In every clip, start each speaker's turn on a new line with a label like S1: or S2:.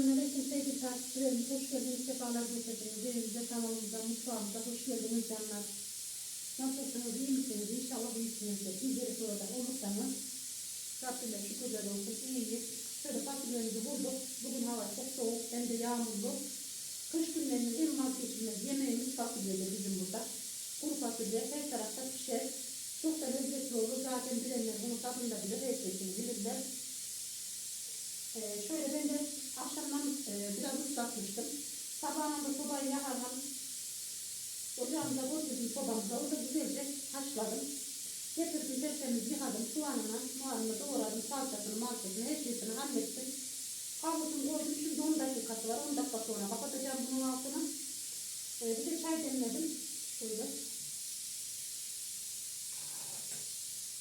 S1: Selamünaleyküm sevgili takipçilerimiz. Hoş geldiniz. Sefalar getirdiniz. Evimize, kanalımıza, mutfağımıza hoş geldiniz canlar. Nasılsınız? iyi misiniz? İnşallah iyisinizdir. Bizleri sonra olursanız Rabbime şükürler olsun. İyiyiz. Şöyle fasulyelerimizi bulduk. Bugün hava çok soğuk. Hem de yağmurlu. Kış günlerinin en vazgeçilmez yemeğimiz fasulyedir bizim burada. Kuru fasulye her tarafta pişer. Çok da lezzetli olur. Zaten bilenler bunu tadında bilir. Herkesin bilirler. Ee, şöyle ben de akşamdan e, biraz ıslatmıştım. Sabahına da sobayı yakarım. Ocağımıza koydum sobamıza. Orada güzelce haşladım. Getirdim tertemiz yıkadım. Soğanına, soğanını doğradım. Salçasını, malçasını, her şeysini hallettim. Kavurdum koydum. Şimdi 10 dakikası var. 10 dakika sonra kapatacağım bunun altını. Ee, bir de çay demledim. Şöyle.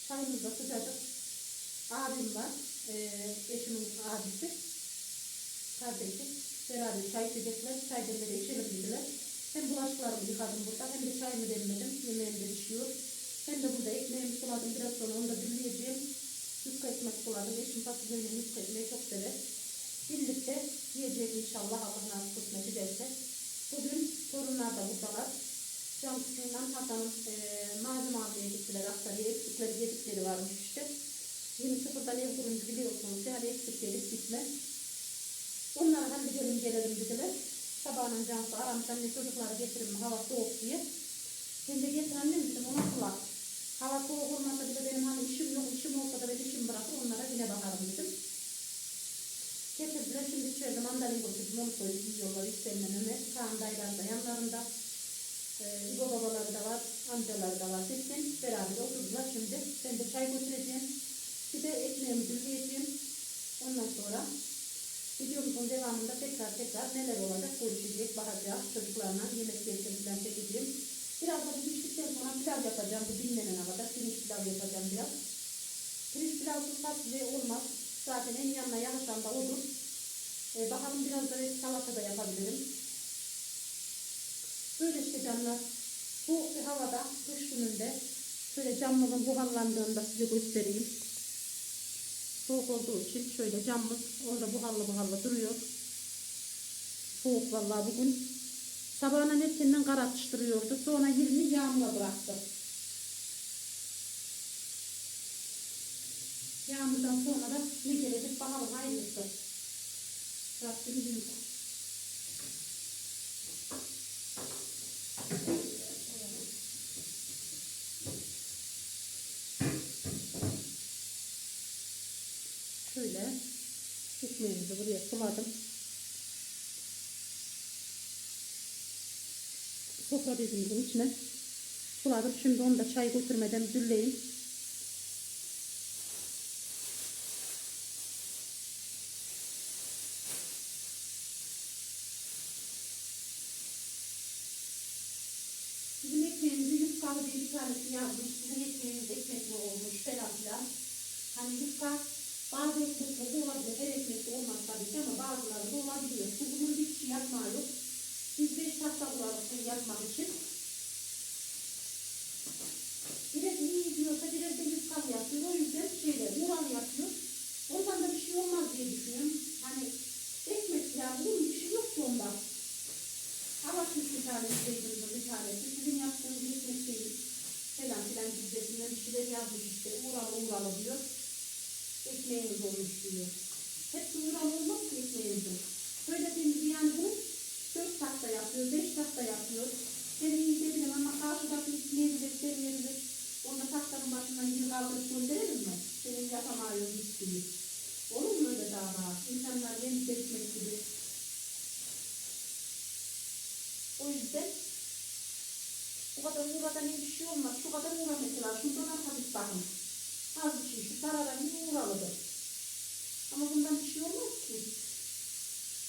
S1: Çayımız da sıcacık. Abim var. Ee, eşimin abisi. Kardeşi. Beraber çay içecekler. Çay demleri içelim dediler. Hem bulaşıklarımı yıkadım burada hem de çayımı demledim. Yemeğim de pişiyor. Hem de burada ekmeğimi suladım. Biraz sonra onu da birleyeceğim. Yufka ekmek suladım. Eşim fasulyeyle yufka ekmeği çok sever. Birlikte yiyeceğiz inşallah Allah nasip kısmet ederse. Bugün torunlar da buradalar. Cansu'yla Hasan'ın e, malzeme almaya gittiler. Aksarıya eksikleri yedikleri varmış işte. Yeni sıfırdan ev kurunca biliyorsunuz yani eksik gelip halledelim gelelim dediler. Sabahın Cansu aramış anne çocukları getirin hava soğuk diye. Ben de getir annem dedim ona kulak. Hava soğuk olmasa bile benim hani işim yok işim olsa da ben işim bırakır onlara yine bakarım dedim. Getirdiler şimdi içeride mandalina götürdüm onu koydum yiyorlar istemden Ömer. Kaan dayılar da yanlarında. Ee, İbo babaları da var, amcaları da var. Derken beraber oturdular şimdi. Ben de çay götüreceğim. Bir de ekmeğimi dürleyeceğim. Ondan sonra videomuzun devamında tekrar tekrar neler olacak görüşeceğiz, bakacağız. Çocuklarla yemek yerken çekeceğim. Biraz da bu piştikten sonra pilav yapacağım. Bu dinlenene kadar pirinç pilav yapacağım biraz. Pirinç pilavsız fasulye olmaz. Zaten en yanına yakışan da odur. Ee, bakalım biraz da salata da yapabilirim. Böyle işte canlar. Bu havada kış gününde şöyle camımızın buharlandığını da size göstereyim. Soğuk olduğu için şöyle camımız orada buharlı buharlı duruyor. Soğuk vallahi bugün. Sabahına erkenden kar atıştırıyordu. Sonra 20 yağmura bıraktı. Yağmurdan sonra da ne gelecek bakalım hayırlısı. Rabbim büyük. Şöyle buraya suladım. Sofra bezimizin içine suladım. Şimdi onu da çay götürmeden dülleyeyim. Bizim ekmeğimizi yufkalı diye bir tanesi yazmış. Sizin ekmeğiniz ekmek mi olmuş falan filan. Hani yufka bazı ekmeklerde olabilir. Her olmaz tabii ki ama bazılarında olabiliyor. Çünkü bunun bir şey yapmağı. Biz beş tahta kullanırız bunu yapmak için. Biraz iyi diyorsa biraz da yufkalı yapıyor. O yüzden şeyler mural yapıyor. Ondan da bir şey olmaz diye düşünüyorum. Hani ekmek ya bunun bir şey yok ki ondan. Avaçmış bir tanesi Beyzim'in bir tanesi. Sizin yaptığınız ekmek değil. Falan filan gibisinden bir şeyler yazmış işte. Uğralı uğralı diyor. Ekmeğiniz olmuş diyor. Hepsi uğralı olmaz ki ekmeğinizin. Söylediğimiz yani bunu dört takta yapıyor, beş takta yapıyor. Ben iyi de bilim ama karşıdaki ekmeğidir, deneyebilir. Onda taktanın başından bir kaldırıp gönderelim mi? Senin yapamıyor gittiği. Olur mu öyle dava? İnsanlar yeni ekmek gibi o yüzden bu kadar uğradan bir şey olmaz. Şu kadar uğra mesela. Şundan hafif bakın. Az bir şey. Şu taradan bir uğralıdır. Ama bundan bir şey olmaz ki.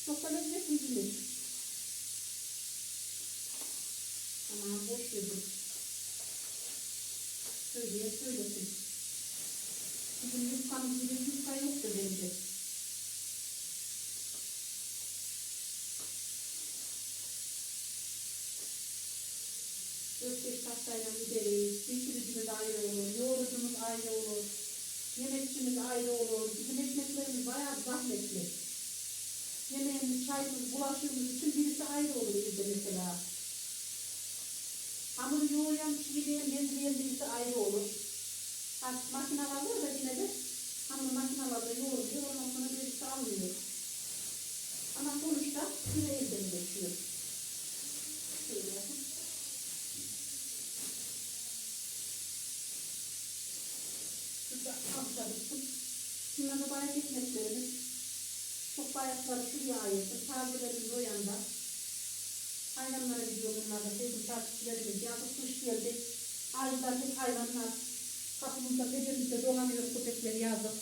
S1: Çok da lezzetli bilir. Ama boş yedim. Söyleye söylesin. Bizim yufkamız gibi yufka yoktu bence. Dört beş tahtayla gideriz. Pişiricimiz ayrı olur. Yoğurucumuz ayrı olur. Yemekçimiz ayrı olur. Bizim ekmeklerimiz bayağı zahmetli. Yemek çayımız, bulaşığımız için birisi ayrı olur bizde mesela. Hamur yoğuran, çivileyen, bezleyen birisi ayrı olur. Artık makineler var da yine de hamur makinelerde yoğuruluyor. Ondan sonra birisi almıyor. Ama sonuçta elden geçiyor. Şöyle yapın. Şurada alçalırsın. Bunlar da bayat ekmeklerimiz. Çok bayatları şuraya ayırdım. Tazelerimiz o yanda. Hayvanlara gidiyor bunlar da. Sevgili takipçilerimiz. Yazık kış geldi. Ağaçlar hep hayvanlar. Kapımızda, pencemizde dolanıyor köpekler yazık.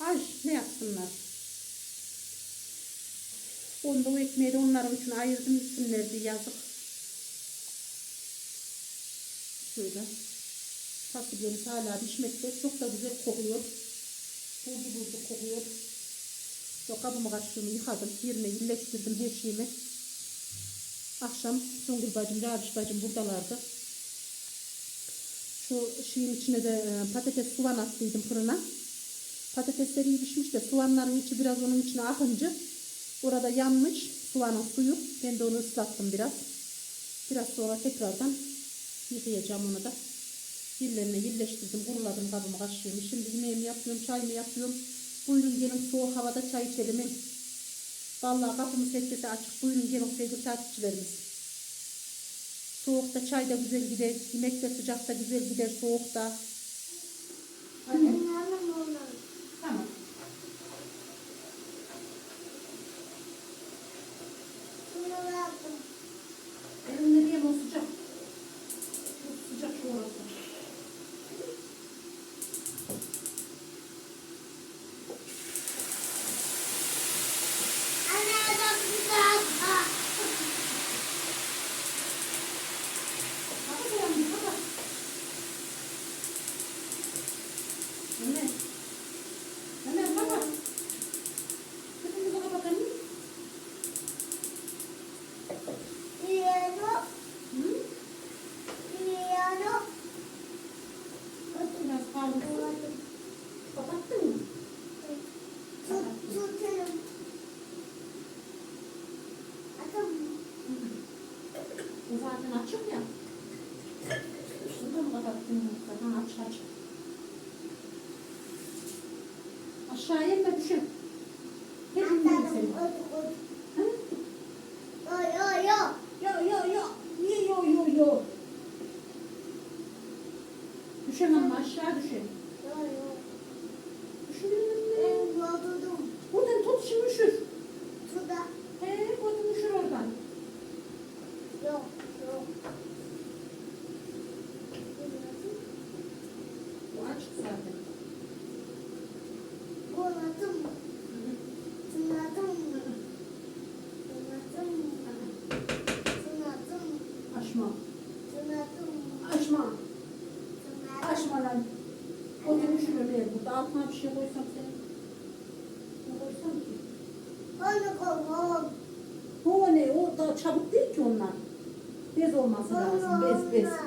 S1: Ay ne yapsınlar? Onda o ekmeği de onların için ayırdım üstünler yazık. Şöyle. Fasulyemiz hala pişmekte. Çok da güzel kokuyor. Buldu buldu kokuyor. Yok kabımı kaşığımı yıkadım. Yerine yerleştirdim her şeyimi. Akşam Songül bacım, Rabiş bacım buradalardı. Şu şeyin içine de e, patates soğan attıydım fırına. Patatesleri iyi pişmiş de soğanların içi biraz onun içine akınca orada yanmış soğanın suyu. Ben de onu ıslattım biraz. Biraz sonra tekrardan yıkayacağım onu da. Yerlerine yerleştirdim, kuruladım kabımı kaşığımı. Şimdi yemeğimi yapıyorum, çayımı yapıyorum. Buyurun gelin soğuk havada çay içelim. Vallahi kapımız herkese açık. Buyurun gelin sevgili takipçilerimiz. Soğukta çay da güzel gider. Yemek de sıcakta güzel gider soğukta. Hadi. Tamam. Benim ne diyeyim o sıcak. Çok sıcak şu orası. Hadi bakalım, hadi. Ömer. Ömer baba. Kızımıza kapat anne. Hı? Biraz kaldı. Kapattın mı? Bu zaten açık ya. Şurada mı kapattın yoksa? Ha aç aç. Aşağıya inme düşün. Hep inmeyin seni. Hı? Yo yo yo. Niye yo yo yo? Düşemem aşağı düşün. Düşün. Buradan tut şimdi üşür. 是啊，是是。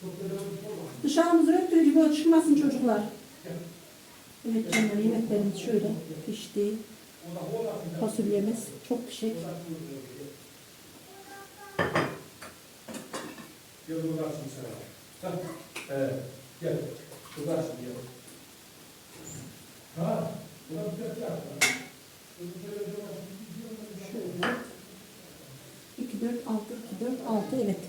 S1: Çok
S2: yere vur.
S1: Dışarımızı öttürü gibi o çıkmasın çocuklar. Evet canlar yemeklerimiz şöyle pişti. Fasulyemiz çok pişik.
S2: Gel uğraşsın sana. Gel. Uğraşsın gel. Ha? Buna bir dakika.
S1: Şöyle. 2, 4, 6, 2, 4, 6 evet.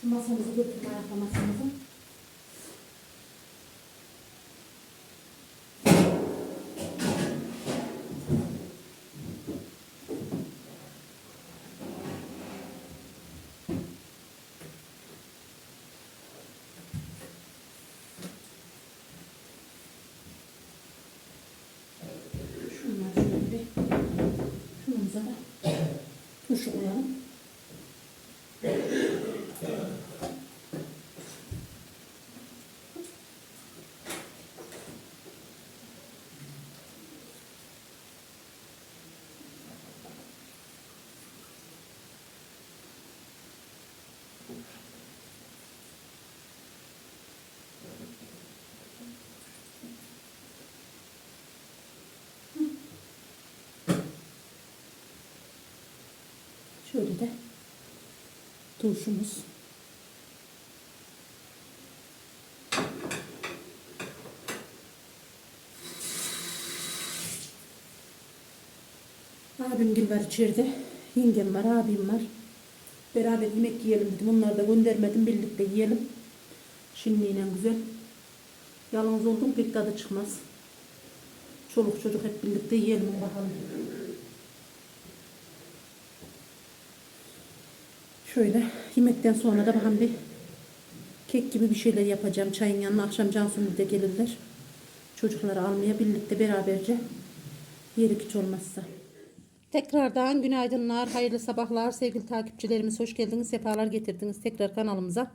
S1: Şu masamızı götürme ayakta masamızı. 什么 Şöyle de turşumuz. Abim var içeride. Yengem var, abim var. Beraber yemek yiyelim dedim. Onları da göndermedim. Birlikte yiyelim. Şimdi yine güzel. Yalnız oldum pek tadı çıkmaz. Çoluk çocuk hep birlikte yiyelim bakalım. Şöyle yemekten sonra da bakın bir kek gibi bir şeyler yapacağım. Çayın yanına akşam Cansu'nun de gelirler. Çocukları almaya birlikte beraberce yerik hiç olmazsa. Tekrardan günaydınlar, hayırlı sabahlar sevgili takipçilerimiz. Hoş geldiniz, sefalar getirdiniz tekrar kanalımıza.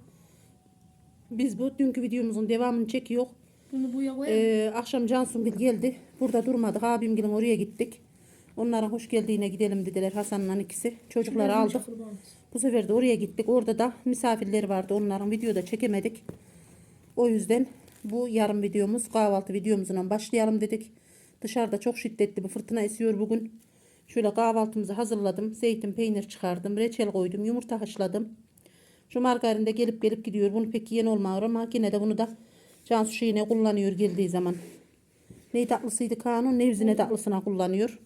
S1: Biz bu dünkü videomuzun devamını çekiyor.
S3: Bunu koy.
S1: Ee, akşam Cansungil geldi. Burada durmadık. Abimgilin oraya gittik. Onlara hoş geldiğine gidelim dediler Hasan'la ikisi. Çocukları aldık. Bu sefer de oraya gittik. Orada da misafirleri vardı. Onların videoda çekemedik. O yüzden bu yarım videomuz kahvaltı videomuzdan başlayalım dedik. Dışarıda çok şiddetli bir fırtına esiyor bugün. Şöyle kahvaltımızı hazırladım. Zeytin, peynir çıkardım. Reçel koydum. Yumurta haşladım. Şu margarin de gelip gelip gidiyor. Bunu pek yiyen olmuyor ama yine de bunu da Cansu şeyine kullanıyor geldiği zaman. Ne tatlısıydı kanun ne yüzüne tatlısına kullanıyor.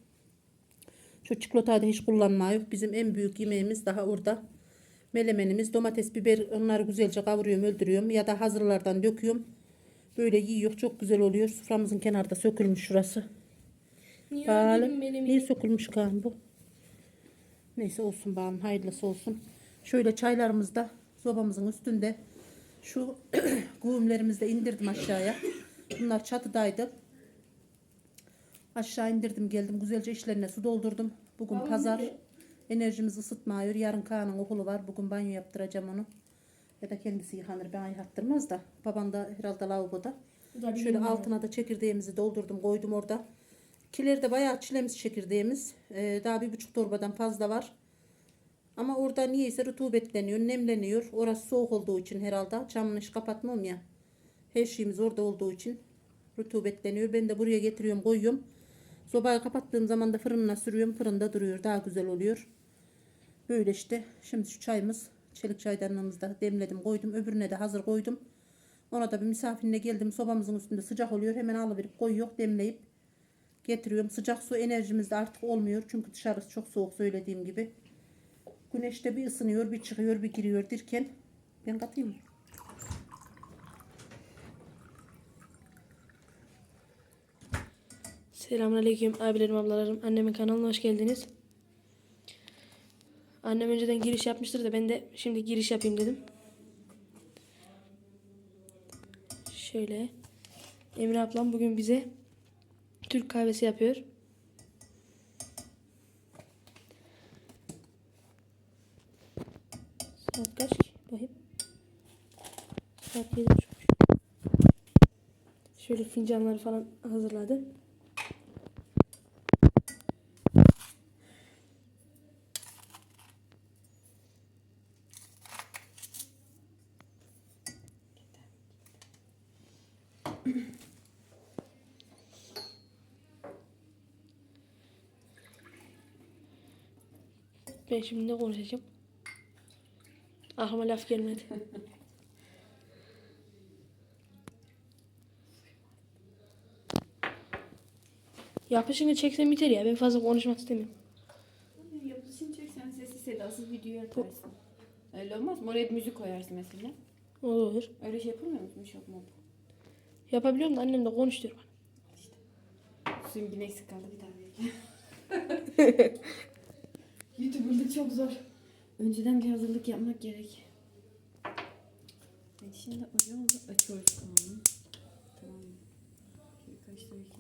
S1: Şu çikolatayı da hiç kullanmıyor. Bizim en büyük yemeğimiz daha orada. Melemenimiz, domates, biber onları güzelce kavuruyorum, öldürüyorum. Ya da hazırlardan döküyorum. Böyle yiyor. Çok güzel oluyor. Soframızın kenarda sökülmüş şurası.
S3: Niye
S1: Bağlı. Niye sökülmüş kan bu? Neyse olsun bağım. Hayırlısı olsun. Şöyle çaylarımız da sobamızın üstünde. Şu güğümlerimizi de indirdim aşağıya. Bunlar çatıdaydı. Aşağı indirdim geldim. Güzelce işlerine su doldurdum. Bugün pazar. Enerjimizi ısıtmıyor. Yarın Kaan'ın okulu var. Bugün banyo yaptıracağım onu. Ya da kendisi yıkanır. Ben yıkattırmaz da. Baban da herhalde lavaboda. Şöyle altına da çekirdeğimizi doldurdum. Koydum orada. Kilerde bayağı çilemiz çekirdeğimiz. Ee, daha bir buçuk torbadan fazla var. Ama orada niyeyse rutubetleniyor, nemleniyor. Orası soğuk olduğu için herhalde. Camını hiç kapatmam ya. Her şeyimiz orada olduğu için rutubetleniyor. Ben de buraya getiriyorum, koyuyorum. Sobayı kapattığım zaman da fırınına sürüyorum. Fırında duruyor. Daha güzel oluyor. Böyle işte. Şimdi şu çayımız, çelik çaydanlığımızda demledim, koydum. Öbürüne de hazır koydum. Ona da bir misafirine geldim. Sobamızın üstünde sıcak oluyor. Hemen alıverip koyuyor, demleyip getiriyorum. Sıcak su enerjimiz artık olmuyor. Çünkü dışarısı çok soğuk söylediğim gibi. Güneşte bir ısınıyor, bir çıkıyor, bir giriyor derken ben katayım mı?
S3: Selamünaleyküm abilerim, ablalarım. Annemin kanalına hoş geldiniz. Annem önceden giriş yapmıştır da ben de şimdi giriş yapayım dedim. Şöyle. Emre ablam bugün bize Türk kahvesi yapıyor. Saat kaç? Bakayım. Saat yedi buçuk. Şöyle fincanları falan hazırladı. Ben şimdi ne konuşacağım? Aklıma laf gelmedi. Yapışını çeksen biter ya. Ben fazla konuşmak istemiyorum.
S4: Yapılışını çeksen sessiz sedasız videoyu atarsın. Öyle olmaz mı? Oraya bir müzik koyarsın mesela.
S3: Olur.
S4: Öyle şey yapılmıyor mu? Yumuşak mı?
S3: Yapabiliyorum da annem de konuşturuyor bana.
S4: Suyun bir eksik kaldı bir vereyim. YouTuber'lık çok zor. Önceden bir hazırlık yapmak gerek. Evet, şimdi ocağı açıyoruz. Tamam? Birkaç gelecek.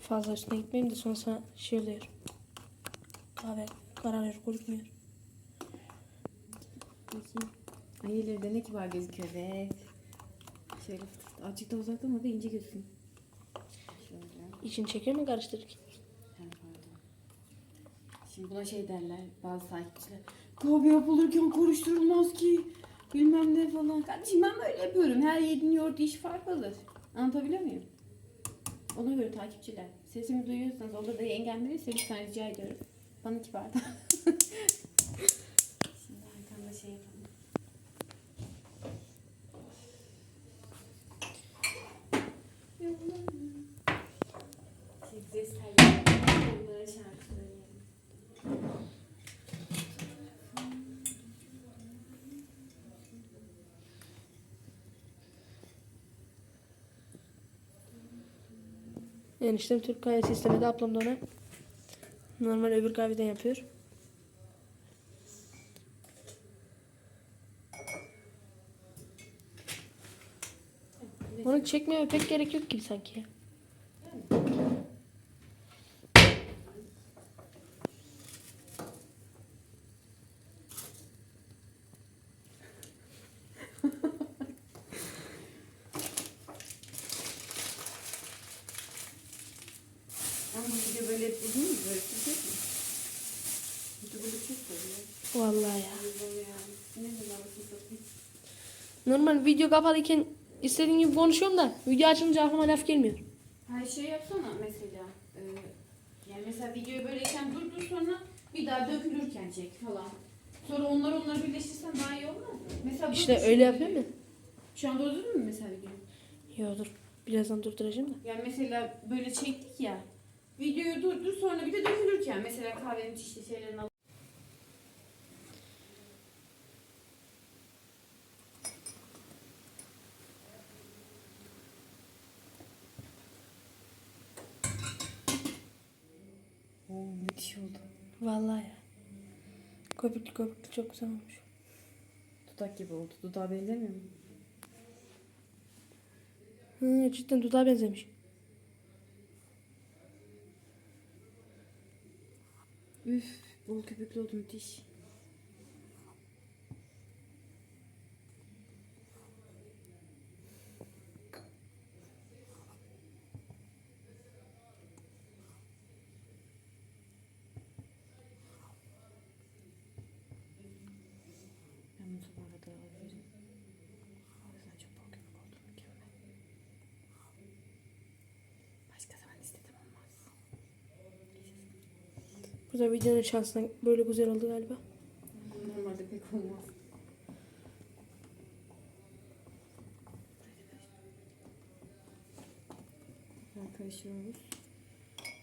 S3: Fazla üstüne gitmeyeyim de sonra sana şey oluyor. Kahve kararıyor, kurutmuyor.
S4: Bakayım. Ay ileride ne kibar gözüküyor be. Şöyle. Azıcık da uzaktan ama da ince gözüküyor. Şöyle.
S3: İçini çekiyor mu karıştırırken?
S4: Şimdi buna şey derler bazı takipçiler. Kahve yapılırken karıştırılmaz ki. Bilmem ne falan. Kardeşim ben böyle yapıyorum. Her yediğin yoğurt işi farklıdır. Anlatabiliyor muyum? Ona göre takipçiler. Sesimi duyuyorsanız olur da yengemleri lütfen rica ediyorum. Bana kibar da. Şimdi arkamda şey yapalım. Şey, ses telleri, onlara şarkı söyleyelim.
S3: Eniştem Türk kahvesi istemedi. Ablam da ona normal öbür kahveden yapıyor. Onu çekmeye pek gerek yok gibi sanki. ya.
S4: Ama bu video böyle mi? YouTube'da çok böyle.
S3: Vallahi ya. Normal video kapalıyken istediğim gibi konuşuyorum da video açılınca aklıma laf gelmiyor.
S4: Her şey yapsana mesela. e, yani mesela videoyu böyleyken durdur sonra bir daha dökülürken çek falan. Sonra onları onları birleştirsen daha iyi olmaz mı? Mesela
S3: İşte öyle yapıyor mu?
S4: Şu anda durdurdun mu mesela videoyu?
S3: Yo dur. Birazdan durduracağım da.
S4: Yani mesela böyle çektik ya. Videoyu durdur sonra bir de dökülürken mesela kahvenin işte şeylerini al. Oo müthiş oldu.
S3: Vallahi ya. Köpüklü köpüklü çok güzel olmuş.
S4: Dudak gibi oldu. Dudağa benzemiyor mu?
S3: Hı, cidden dudağa benzemiş.
S4: Üf, bol köpüklü oldu müthiş. Ben bunu sabahla da alabilirim. O yüzden çok bol köpük oldu. Mükemmel. Başka zaman istedim olmaz.
S3: Burada videonun şansına böyle güzel oldu galiba.
S4: Normalde pek olmaz. Karıştırıyoruz.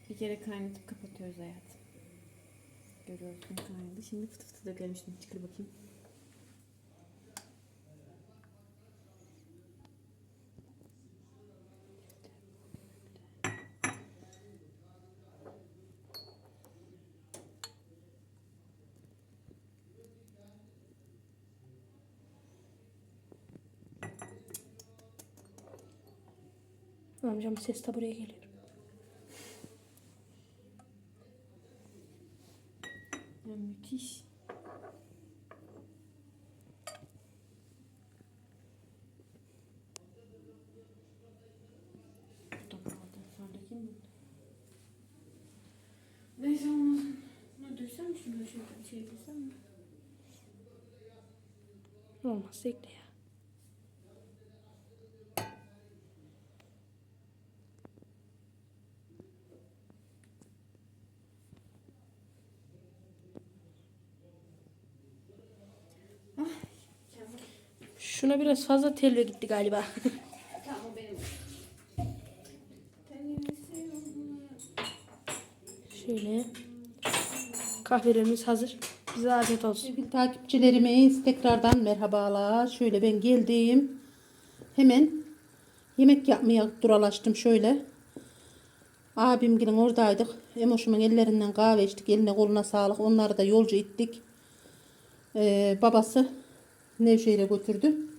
S4: Bir kere kaynatıp kapatıyoruz hayatım. Görüyorsun kaynadı. Şimdi fıtı fıtı dökelim şimdi. Çıkır bakayım.
S3: amcam ses de buraya geliyor.
S4: Ya müthiş. Neyse olmasın. Ne döksem şunu şöyle bir şey döksem mi?
S3: Olmaz ekle ya. Şuna biraz fazla telve gitti galiba. Şöyle. Kahvelerimiz hazır. Bize afiyet olsun.
S1: Sevgili takipçilerimiz tekrardan merhabalar. Şöyle ben geldim. Hemen yemek yapmaya duralaştım şöyle. Abim gelin oradaydık. Emoşumun ellerinden kahve içtik. Eline koluna sağlık. Onları da yolcu ettik. Ee, babası Nevşehir'e götürdü.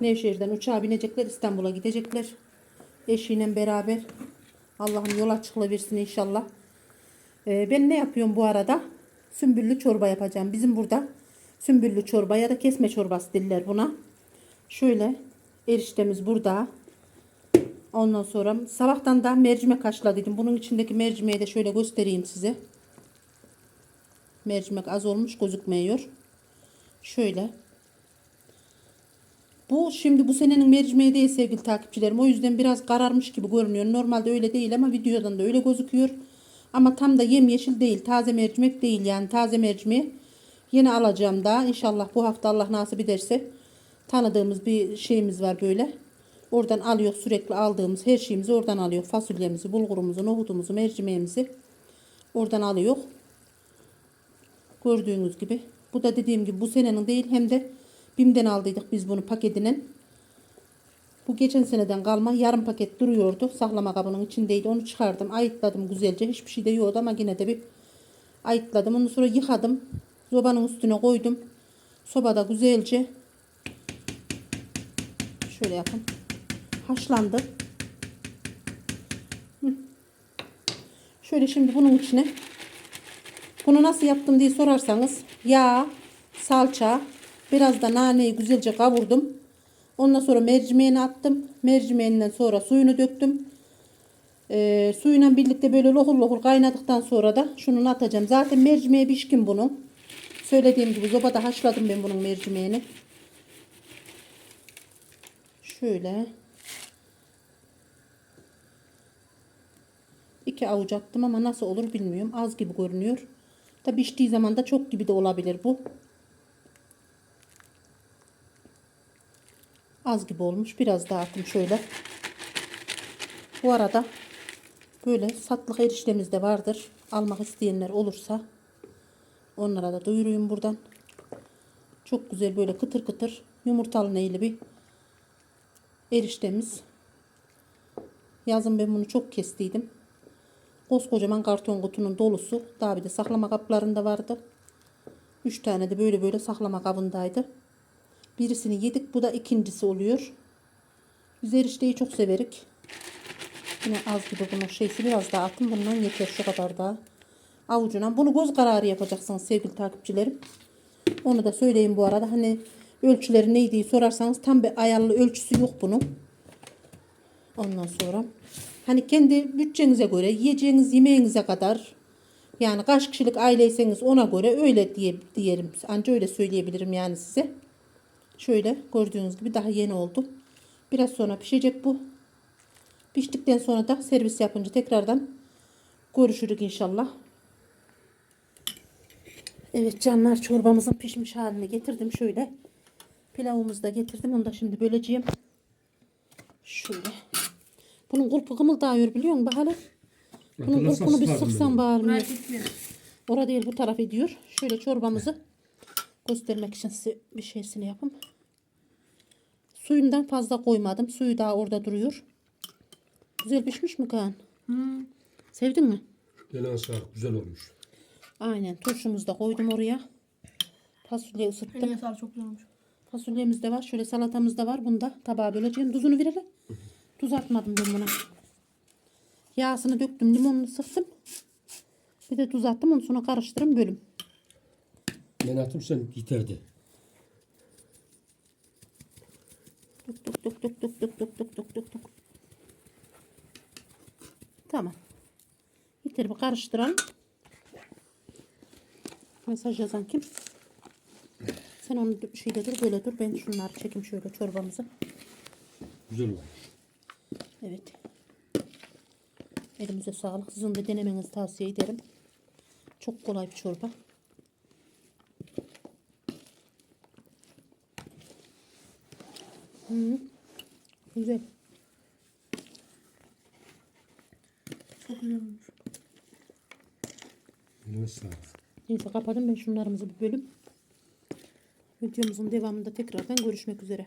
S1: Nevşehir'den uçağa binecekler. İstanbul'a gidecekler. Eşiyle beraber. Allah'ım yol açıklığı versin inşallah. Ee, ben ne yapıyorum bu arada? Sümbüllü çorba yapacağım. Bizim burada sümbüllü çorba ya da kesme çorbası diller buna. Şöyle eriştemiz burada. Ondan sonra sabahtan da mercimek haşladıydım. Bunun içindeki mercimeği de şöyle göstereyim size. Mercimek az olmuş gözükmüyor. Şöyle. Bu şimdi bu senenin mercimeği değil sevgili takipçilerim. O yüzden biraz kararmış gibi görünüyor. Normalde öyle değil ama videodan da öyle gözüküyor. Ama tam da yemyeşil değil. Taze mercimek değil yani. Taze mercimeği yeni alacağım daha. İnşallah bu hafta Allah nasip ederse tanıdığımız bir şeyimiz var böyle. Oradan alıyor sürekli aldığımız her şeyimizi oradan alıyor. Fasulyemizi, bulgurumuzu, nohudumuzu, mercimeğimizi oradan alıyor. Gördüğünüz gibi. Bu da dediğim gibi bu senenin değil hem de BİM'den aldıydık biz bunu paketinin. Bu geçen seneden kalma yarım paket duruyordu. Saklama kabının içindeydi. Onu çıkardım. Ayıtladım güzelce. Hiçbir şey de yoktu ama yine de bir ayıtladım. Ondan sonra yıkadım. Sobanın üstüne koydum. Sobada güzelce şöyle yapın. Haşlandı. Şöyle şimdi bunun içine bunu nasıl yaptım diye sorarsanız yağ, salça, biraz da naneyi güzelce kavurdum. Ondan sonra mercimeğini attım. Mercimeğinden sonra suyunu döktüm. Ee, suyuyla birlikte böyle lohur lohur kaynadıktan sonra da şunu atacağım. Zaten mercimeği pişkin bunun. Söylediğim gibi sobada haşladım ben bunun mercimeğini. Şöyle. iki avuç attım ama nasıl olur bilmiyorum. Az gibi görünüyor. Tabi piştiği zaman da çok gibi de olabilir bu. Az gibi olmuş. Biraz daha attım şöyle. Bu arada böyle satlık eriştemiz de vardır. Almak isteyenler olursa onlara da duyuruyum buradan. Çok güzel böyle kıtır kıtır yumurtalı neyli bir eriştemiz. Yazın ben bunu çok kestiydim. Koskocaman karton kutunun dolusu. Daha bir de saklama kaplarında vardı. Üç tane de böyle böyle saklama kabındaydı. Birisini yedik. Bu da ikincisi oluyor. Biz erişteyi çok severik. Yine az gibi bunun şeysi biraz daha atın. Bundan yeter şu kadar daha. Avucuna. Bunu göz kararı yapacaksınız sevgili takipçilerim. Onu da söyleyeyim bu arada. Hani ölçüleri neydi sorarsanız tam bir ayarlı ölçüsü yok bunun. Ondan sonra hani kendi bütçenize göre yiyeceğiniz yemeğinize kadar yani kaç kişilik aileyseniz ona göre öyle diye diyelim. Anca öyle söyleyebilirim yani size. Şöyle gördüğünüz gibi daha yeni oldu. Biraz sonra pişecek bu. Piştikten sonra da servis yapınca tekrardan görüşürük inşallah. Evet canlar çorbamızın pişmiş halini getirdim şöyle. Pilavımızı da getirdim. Onu da şimdi böleceğim. Şöyle. Bunun kulpu kımıldağıyor biliyor musun bakalım? Bunun kulpunu bir.
S4: Buraya gitmiyor.
S1: Orada değil bu taraf ediyor. Şöyle çorbamızı göstermek için size bir şeysini yapayım. Suyundan fazla koymadım. Suyu daha orada duruyor. Güzel pişmiş mi Kaan? Sevdin mi?
S2: Gelen sağlık güzel olmuş.
S1: Aynen. Turşumuzu da koydum oraya. Fasulye ısıttım.
S3: Eline sağlık çok güzel olmuş.
S1: Fasulyemiz de var. Şöyle salatamız da var. Bunu da tabağa böleceğim. Tuzunu verelim. Tuz atmadım ben buna. Yağsını döktüm. Limonunu sıktım. Bir de tuz attım. Onu sonra karıştırın bölüm.
S2: Ben attım sen yeterdi.
S1: Tuk tuk tuk tuk tuk tuk tuk tuk tuk tuk tuk. Tamam. Yeter bir karıştıralım. Mesaj yazan kim? Sen onu şeyde dur böyle dur. Ben şunları çekeyim şöyle çorbamızı.
S2: Güzel olmuş.
S1: Evet. Elimize sağlık. Sizin de denemenizi tavsiye ederim. Çok kolay bir çorba. Hı. Güzel. Çok güzel olmuş.
S2: Sağlık.
S1: Neyse kapadım ben şunlarımızı bir bölüm. Videomuzun devamında tekrardan görüşmek üzere.